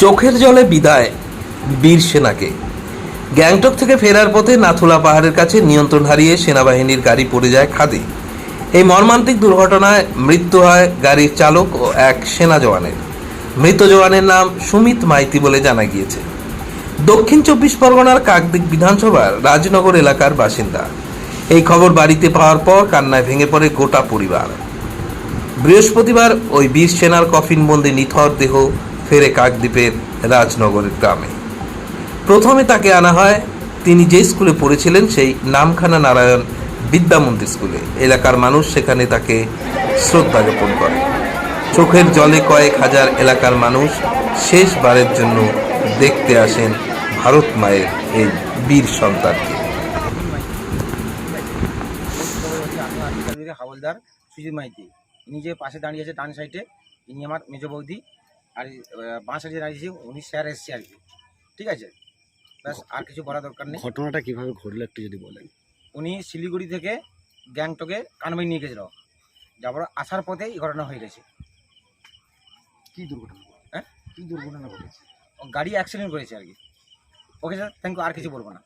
চোখের জলে বিদায় বীর সেনাকে। গ্যাংটক থেকে ফেরার পথে নাথুলা পাহাড়ের কাছে নিয়ন্ত্রণ হারিয়ে সেনাবাহিনীর গাড়ি পড়ে যায় খাদে। এই মর্মান্তিক দুর্ঘটনায় মৃত্যু হয় গাড়ির চালক ও এক সেনা জওয়ানের। মৃত জওয়ানের নাম সুমিত মাইতি বলে জানা গিয়েছে। দক্ষিণ চব্বিশ পরগনার কাকদিক বিধানসভার রাজনগর এলাকার বাসিন্দা। এই খবর বাড়িতে পাওয়ার পর কান্নায় ভেঙে পড়ে গোটা পরিবার। বৃহস্পতিবার ওই বীর সেনার কফিনবন্দি নিথর দেহ ফেরে কাকদ্বীপের রাজনগরের গ্রামে। প্রথমে তাকে আনা হয়, তিনি যে স্কুলে পড়েছিলেন সেই নামখানা নারায়ণ বিদ্যা মন্দির স্কুলে। এলাকার মানুষ সেখানে তাকে শ্রদ্ধা জ্ঞাপন করে। চোখের জলে কয়েক হাজার এলাকার মানুষ শেষবারের জন্য দেখতে আসেন ভারত মায়ের এই বীর সন্তানকে। হাওলদার সুজিত মাইতি। পাশে দাঁড়িয়ে আছে ডান সাইডে, ইনি আমার মেজ বৌদি। আর আহ, বাঁ সাইডে দাঁড়িয়েছে উনি স্যার এসছে আর কি। ঠিক আছে? ব্যাস আর কিছু বলার দরকার নেই। ঘটনাটা কীভাবে ঘটলো একটু যদি বলেন। উনি শিলিগুড়ি থেকে গ্যাংটকে কানবাই নিয়ে গেছিল। যাবার আসার পথে এই ঘটনা হয়ে গেছে। কি দুর্ঘটনা? হ্যাঁ? কি দুর্ঘটনা ঘটেছে? গাড়ি অ্যাক্সিডেন্ট করেছে আর কি। ওকে স্যার থ্যাংক ইউ আর কিছু বলব না।